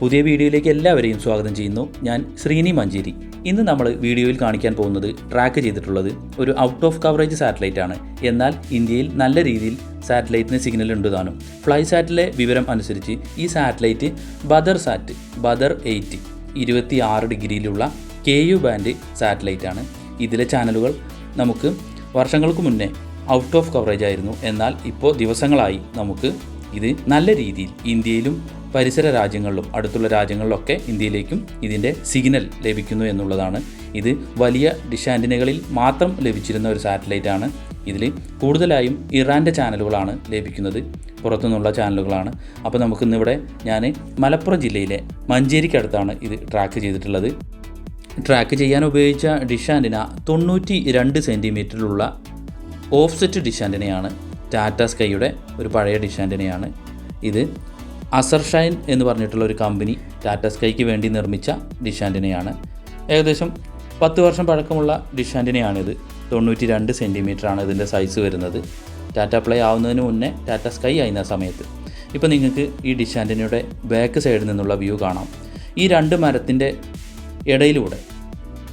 പുതിയ വീഡിയോയിലേക്ക് എല്ലാവരെയും സ്വാഗതം ചെയ്യുന്നു. ഞാൻ ശ്രീനി മഞ്ചേരി. ഇന്ന് നമ്മൾ വീഡിയോയിൽ കാണിക്കാൻ പോകുന്നത് ട്രാക്ക് ചെയ്തിട്ടുള്ളത് ഒരു ഔട്ട് ഓഫ് കവറേജ് സാറ്റലൈറ്റ് ആണ്. എന്നാൽ ഇന്ത്യയിൽ നല്ല രീതിയിൽ സാറ്റലൈറ്റിന് സിഗ്നൽ ഉണ്ട് ഫ്ലൈ സാറ്റിലെ വിവരം അനുസരിച്ച് ഈ satellite Badr sat Badr eight ഇരുപത്തി ആറ് ഡിഗ്രിയിലുള്ള കെ യു ബാൻഡ് സാറ്റലൈറ്റ് ആണ്. ഇതിലെ ചാനലുകൾ നമുക്ക് വർഷങ്ങൾക്ക് മുന്നേ ഔട്ട് ഓഫ് കവറേജ് ആയിരുന്നു. എന്നാൽ ഇപ്പോൾ ദിവസങ്ങളായി നമുക്ക് ഇത് നല്ല രീതിയിൽ ഇന്ത്യയിലും പരിസര രാജ്യങ്ങളിലും അടുത്തുള്ള രാജ്യങ്ങളിലൊക്കെ ഇന്ത്യയിലേക്കും ഇതിന്റെ സിഗ്നൽ ലഭിക്കുന്നു എന്നുള്ളതാണ്. ഇത് വലിയ ഡിഷാന്റിനകളിൽ മാത്രം ലഭിച്ചിരുന്ന ഒരു സാറ്റലൈറ്റ് ആണ് ഇതിൽ കൂടുതലായും ഇറാന്റെ ചാനലുകളാണ് ലഭിക്കുന്നത്. പുറത്തുനിന്നുള്ള ചാനലുകളാണ്. അപ്പോൾ നമുക്കിന്നിവിടെ ഞാൻ മലപ്പുറം ജില്ലയിലെ മഞ്ചേരിക്കടുത്താണ് ഇത് ട്രാക്ക് ചെയ്തിട്ടുള്ളത്. ട്രാക്ക് ചെയ്യാൻ ഉപയോഗിച്ച ഡിഷാന്റിന തൊണ്ണൂറ്റി രണ്ട് സെന്റിമീറ്ററിലുള്ള ഓഫ്സെറ്റ് ഡിഷ് ആന്റിനയാണ് ടാറ്റ സ്കൈയുടെ ഒരു പഴയ ഡിഷ് ആന്റനയാണ് ഇത്. അസർഷൈൻ എന്ന് പറഞ്ഞിട്ടുള്ള ഒരു കമ്പനി ടാറ്റ സ്കൈക്ക് വേണ്ടി നിർമ്മിച്ച ഡിഷ് ആന്റനയാണ് ഏകദേശം പത്ത് വർഷം പഴക്കമുള്ള ഡിഷ് ആന്റനയാണിത് തൊണ്ണൂറ്റി രണ്ട് ആണ് ഇതിന്റെ സൈസ് വരുന്നത്. ടാറ്റ പ്ലേ ആവുന്നതിന് മുന്നേ ടാറ്റ സ്കൈ ആയിരുന്ന സമയത്ത്. ഇപ്പോൾ നിങ്ങൾക്ക് ഈ ഡിഷ് ആന്റനയുടെ ബാക്ക് സൈഡിൽ നിന്നുള്ള വ്യൂ കാണാം. ഈ രണ്ട് മരത്തിന്റെ ഇടയിലൂടെ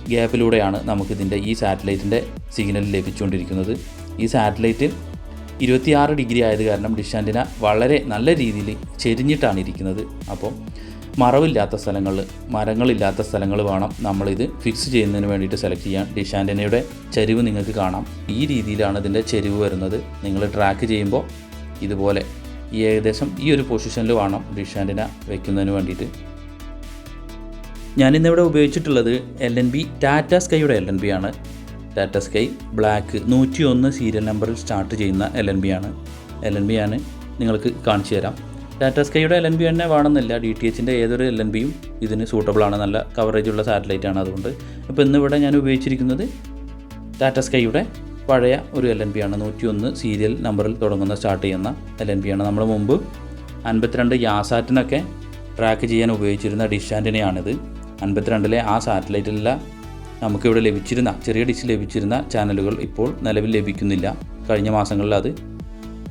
ഗ്യാപ്പിലൂടെയാണ് നമുക്കിതിന്റെ ഈ സാറ്റലൈറ്റിന്റെ സിഗ്നൽ ലഭിച്ചുകൊണ്ടിരിക്കുന്നത്. ഈ സാറ്റലൈറ്റ് ഇരുപത്തിയാറ് ഡിഗ്രി ആയത് കാരണം ഡിഷ് ആന്റിന വളരെ നല്ല രീതിയിൽ ചെരിഞ്ഞിട്ടാണ് ഇരിക്കുന്നത് അപ്പോൾ മറവില്ലാത്ത സ്ഥലങ്ങൾ മരങ്ങളില്ലാത്ത സ്ഥലങ്ങൾ വേണം നമ്മളിത് ഫിക്സ് ചെയ്യുന്നതിന് വേണ്ടിയിട്ട് സെലക്ട് ചെയ്യാൻ. ഡിഷ് ആന്റിനയുടെ ചരിവ് നിങ്ങൾക്ക് കാണാം. ഈ രീതിയിലാണ് ഇതിന്റെ ചരിവ് വരുന്നത്. നിങ്ങൾ ട്രാക്ക് ചെയ്യുമ്പോൾ ഇതുപോലെ ഈ ഏകദേശം ഈ ഒരു പൊസിഷനിൽ വേണം ഡിഷ് ആന്റിന വെക്കുന്നതിന് വേണ്ടിയിട്ട്. ഞാനിന്നിവിടെ ഉപയോഗിച്ചിട്ടുള്ളത് എൽ എൻ ബി ടാറ്റ സ്കൈയുടെ എൽ എൻ ബി ആണ്. ടാറ്റ സ്കൈ ബ്ലാക്ക് നൂറ്റി ഒന്ന് സീരിയൽ നമ്പറിൽ സ്റ്റാർട്ട് ചെയ്യുന്ന എൽ എൻ ബി ആണ്. എൽ എൻ ബി ആണ് നിങ്ങൾക്ക് കാണിച്ചു തരാം. ടാറ്റ സ്കൈയുടെ എൽ എൻ ബി തന്നെ വേണമെന്നില്ല. ഡി ടി എച്ചിന്റെ ഏതൊരു എൽ എൻ ബിയും ഇതിന് സൂട്ടബിൾ ആണ്. നല്ല കവറേജ് ഉള്ള സാറ്റലൈറ്റ് ആണ് അതുകൊണ്ട്. അപ്പോൾ ഇന്നിവിടെ ഞാൻ ഉപയോഗിച്ചിരിക്കുന്നത് ടാറ്റ സ്കൈയുടെ പഴയ ഒരു എൽ എൻ ബി ആണ്. നൂറ്റി ഒന്ന് സീരിയൽ നമ്പറിൽ തുടങ്ങുന്ന സ്റ്റാർട്ട് ചെയ്യുന്ന എൽ എൻ ബി ആണ്. നമ്മൾ മുമ്പ് അൻപത്തിരണ്ട് യാസാറ്റിനൊക്കെ ട്രാക്ക് ചെയ്യാൻ ഉപയോഗിച്ചിരുന്ന ഡിഷാന്റിനെയാണിത് അൻപത്തിരണ്ടിലെ ആ സാറ്റലൈറ്റിലുള്ള നമുക്കിവിടെ ലഭിച്ചിരുന്ന ചെറിയ ഡിഷ് ലഭിച്ചിരുന്ന ചാനലുകൾ ഇപ്പോൾ നിലവിൽ ലഭിക്കുന്നില്ല. കഴിഞ്ഞ മാസങ്ങളിൽ അത്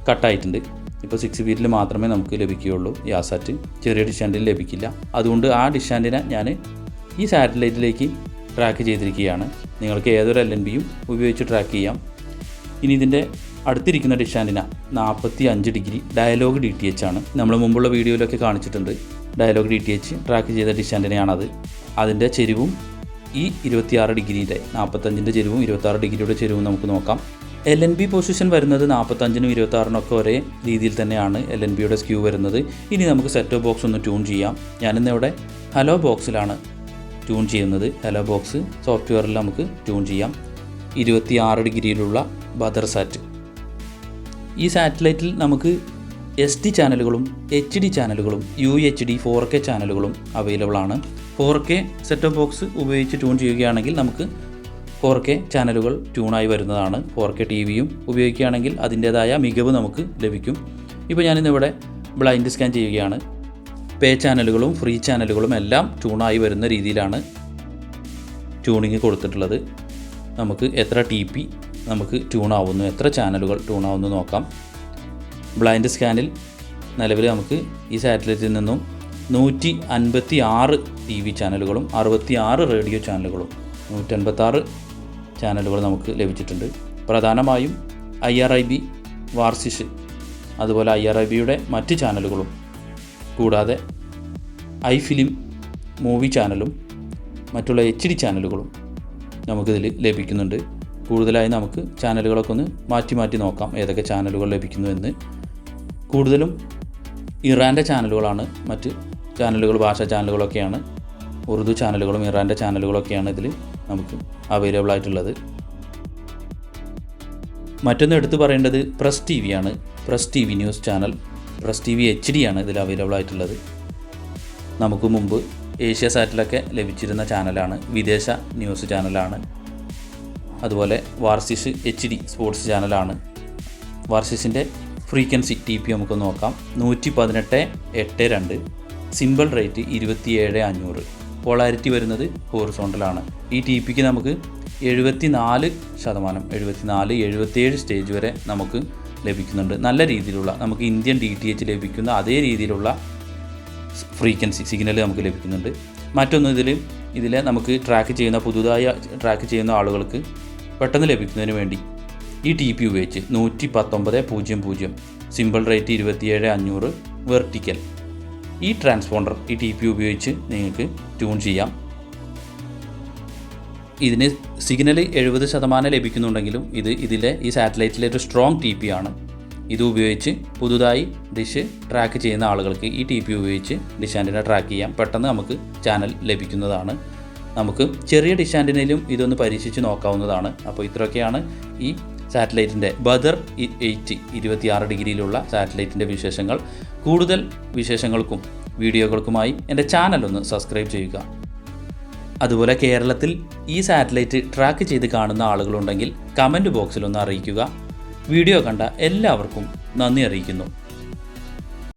കട്ടായിട്ടുണ്ട് ഇപ്പോൾ സിക്സ് ബീറ്റിൽ മാത്രമേ നമുക്ക് ലഭിക്കുകയുള്ളൂ. യാസാറ്റ് ചെറിയ ഡിഷ് ആൻഡിൽ ലഭിക്കില്ല. അതുകൊണ്ട് ആ ഡിഷ് ആൻഡിനെ ഞാൻ ഈ സാറ്റലൈറ്റിലേക്ക് ട്രാക്ക് ചെയ്തിരിക്കുകയാണ്. നിങ്ങൾക്ക് ഏതൊരു എൽ എൻ ബിയും ഉപയോഗിച്ച് ട്രാക്ക് ചെയ്യാം. ഇനി ഇതിന്റെ അടുത്തിരിക്കുന്ന ഡിഷ് ആൻഡിന നാൽപ്പത്തി അഞ്ച് degree dialog D T H ആണ്. നമ്മൾ മുമ്പുള്ള വീഡിയോയിലൊക്കെ കാണിച്ചിട്ടുണ്ട്. Dialog D T H track ചെയ്ത ഡിഷ് ആന്റിനയാണത് അതിന്റെ ചെരിവും ഈ ഇരുപത്തിയാറ് ഡിഗ്രിയുടെ നാൽപ്പത്തഞ്ചിന്റെ ചെരുവും ഇരുപത്താറ് ഡിഗ്രിയുടെ ചെരുവും നമുക്ക് നോക്കാം. എൽ എൻ ബി പൊസിഷൻ വരുന്നത് നാൽപ്പത്തഞ്ചിനും ഇരുപത്താറിനൊക്കെ ഒരേ രീതിയിൽ തന്നെയാണ് എൽ എൻ ബിയുടെ സ്ക്യൂ വരുന്നത്. ഇനി നമുക്ക് സെറ്റ് ബോക്സ് ഒന്ന് ട്യൂൺ ചെയ്യാം. ഞാനിന്നിവിടെ ഹലോ ബോക്സിലാണ് ട്യൂൺ ചെയ്യുന്നത്. ഹലോ ബോക്സ് സോഫ്റ്റ്വെയറിൽ നമുക്ക് ട്യൂൺ ചെയ്യാം. ഇരുപത്തിയാറ് ഡിഗ്രിയിലുള്ള ബദർ സാറ്റ് ഈ സാറ്റലൈറ്റിൽ നമുക്ക് എസ് ഡി ചാനലുകളും എച്ച് ഡി ചാനലുകളും U H D four K ചാനലുകളും അവൈലബിൾ ആണ്. ഫോർ കെ സെറ്റപ്പ് ബോക്സ് ഉപയോഗിച്ച് ട്യൂൺ ചെയ്യുകയാണെങ്കിൽ നമുക്ക് ഫോർ കെ ചാനലുകൾ ട്യൂണായി വരുന്നതാണ്. ഫോർ കെ ടി വിയും ഉപയോഗിക്കുകയാണെങ്കിൽ അതിന്റേതായ മികവ് നമുക്ക് ലഭിക്കും. ഇപ്പോൾ ഞാനിന്നിവിടെ ബ്ലൈൻഡ് സ്കാൻ ചെയ്യുകയാണ്. പേ ചാനലുകളും ഫ്രീ ചാനലുകളും എല്ലാം ട്യൂണായി വരുന്ന രീതിയിലാണ് ട്യൂണിങ് കൊടുത്തിട്ടുള്ളത്. നമുക്ക് എത്ര ടി പി നമുക്ക് ട്യൂണാവുന്നു എത്ര ചാനലുകൾ ട്യൂണാവുന്നു നോക്കാം. ബ്ലൈൻഡ് സ്കാനിൽ നിലവിൽ നമുക്ക് ഈ സാറ്റലൈറ്റിൽ നിന്നും നൂറ്റി അൻപത്തി ആറ് ടി വി ചാനലുകളും അറുപത്തി ആറ് റേഡിയോ ചാനലുകളും നൂറ്റൻപത്താറ് ചാനലുകൾ നമുക്ക് ലഭിച്ചിട്ടുണ്ട്. പ്രധാനമായും I R I B Varzesh അതുപോലെ ഐ ആർ ഐ ബിയുടെ മറ്റ് ചാനലുകളും കൂടാതെ ഐ ഫിലിം മൂവി ചാനലും മറ്റുള്ള എച്ച് ഡി ചാനലുകളും നമുക്കിതിൽ ലഭിക്കുന്നുണ്ട്. കൂടുതലായി നമുക്ക് ചാനലുകളൊക്കെ ഒന്ന് മാറ്റി മാറ്റി നോക്കാം ഏതൊക്കെ ചാനലുകൾ ലഭിക്കുന്നു എന്ന്. കൂടുതലും ഇറാന്റെ ചാനലുകളാണ് മറ്റ് ചാനലുകൾ ഭാഷാ ചാനലുകളൊക്കെയാണ്. ഉറുദു ചാനലുകളും ഇറാന്റെ ചാനലുകളൊക്കെയാണ് ഇതിൽ നമുക്ക് അവൈലബിൾ ആയിട്ടുള്ളത്. മറ്റൊന്ന് എടുത്തു പറയേണ്ടത് പ്രസ് ടി വി ആണ്. Press T V news channel press T V H D ആണ് ഇതിൽ അവൈലബിൾ ആയിട്ടുള്ളത്. നമുക്ക് മുമ്പ് ഏഷ്യ സാറ്റിലൊക്കെ ലഭിച്ചിരുന്ന ചാനലാണ് വിദേശ ന്യൂസ് ചാനലാണ്. അതുപോലെ വാർസിസ് എച്ച് ഡി സ്പോർട്സ് ചാനലാണ്. വാർസിസിന്റെ ഫ്രീക്വൻസി ടി പി നമുക്ക് നോക്കാം. നൂറ്റി പതിനെട്ട് എട്ട് രണ്ട്. സിമ്പിൾ റേറ്റ് ഇരുപത്തിയേഴ് അഞ്ഞൂറ്. പോളാരിറ്റി വരുന്നത് ഹോറിസോണ്ടലാണ്. ഈ ടി പിക്ക് നമുക്ക് എഴുപത്തി നാല് ശതമാനം എഴുപത്തി നാല് എഴുപത്തിയേഴ് സ്റ്റേജ് വരെ നമുക്ക് ലഭിക്കുന്നുണ്ട്. നല്ല രീതിയിലുള്ള നമുക്ക് ഇന്ത്യൻ ഡി ടി എച്ച് ലഭിക്കുന്ന അതേ രീതിയിലുള്ള ഫ്രീക്വൻസി സിഗ്നൽ നമുക്ക് ലഭിക്കുന്നുണ്ട്. മറ്റൊന്ന് ഇതിൽ ഇതിലെ നമുക്ക് ട്രാക്ക് ചെയ്യുന്ന പുതുതായി ട്രാക്ക് ചെയ്യുന്ന ആളുകൾക്ക് പെട്ടെന്ന് ലഭിക്കുന്നതിന് വേണ്ടി ഈ ടി പി ഉപയോഗിച്ച് നൂറ്റി പത്തൊമ്പത് പൂജ്യം പൂജ്യം സിമ്പിൾ റേറ്റ് ഇരുപത്തിയേഴ് അഞ്ഞൂറ് വെർട്ടിക്കൽ. ഈ ട്രാൻസ്പോണ്ടർ ഈ ടി പി ഉപയോഗിച്ച് നിങ്ങൾക്ക് ട്യൂൺ ചെയ്യാം. ഇതിന് സിഗ്നൽ എഴുപത് ശതമാനം ലഭിക്കുന്നുണ്ടെങ്കിലും ഇത് ഇതിലെ ഈ സാറ്റലൈറ്റിലെ ഒരു സ്ട്രോങ് ടി പി ആണ്. ഇത് ഉപയോഗിച്ച് പുതുതായി ഡിഷ് ട്രാക്ക് ചെയ്യുന്ന ആളുകൾക്ക് ഈ ടി പി ഉപയോഗിച്ച് ഡിഷ് ആന്റിന ട്രാക്ക് ചെയ്യാം. പെട്ടെന്ന് നമുക്ക് ചാനൽ ലഭിക്കുന്നതാണ്. നമുക്ക് ചെറിയ ഡിഷ് ഇതൊന്ന് പരീക്ഷിച്ച് നോക്കാവുന്നതാണ്. അപ്പോൾ ഇത്രയൊക്കെയാണ് ഈ സാറ്റലൈറ്റിന്റെ ബദർ എയ്റ്റ് ഇരുപത്തിയാറ് ഡിഗ്രിയിലുള്ള സാറ്റലൈറ്റിന്റെ വിശേഷങ്ങൾ. കൂടുതൽ വിശേഷങ്ങൾക്കും വീഡിയോകൾക്കുമായി എന്റെ ചാനൽ ഒന്ന് സബ്സ്ക്രൈബ് ചെയ്യുക. അതുപോലെ കേരളത്തിൽ ഈ സാറ്റലൈറ്റ് ട്രാക്ക് ചെയ്ത് കാണുന്ന ആളുകളുണ്ടെങ്കിൽ കമന്റ് ബോക്സിലൊന്ന് അറിയിക്കുക. വീഡിയോ കണ്ട എല്ലാവർക്കും നന്ദി അറിയിക്കുന്നു.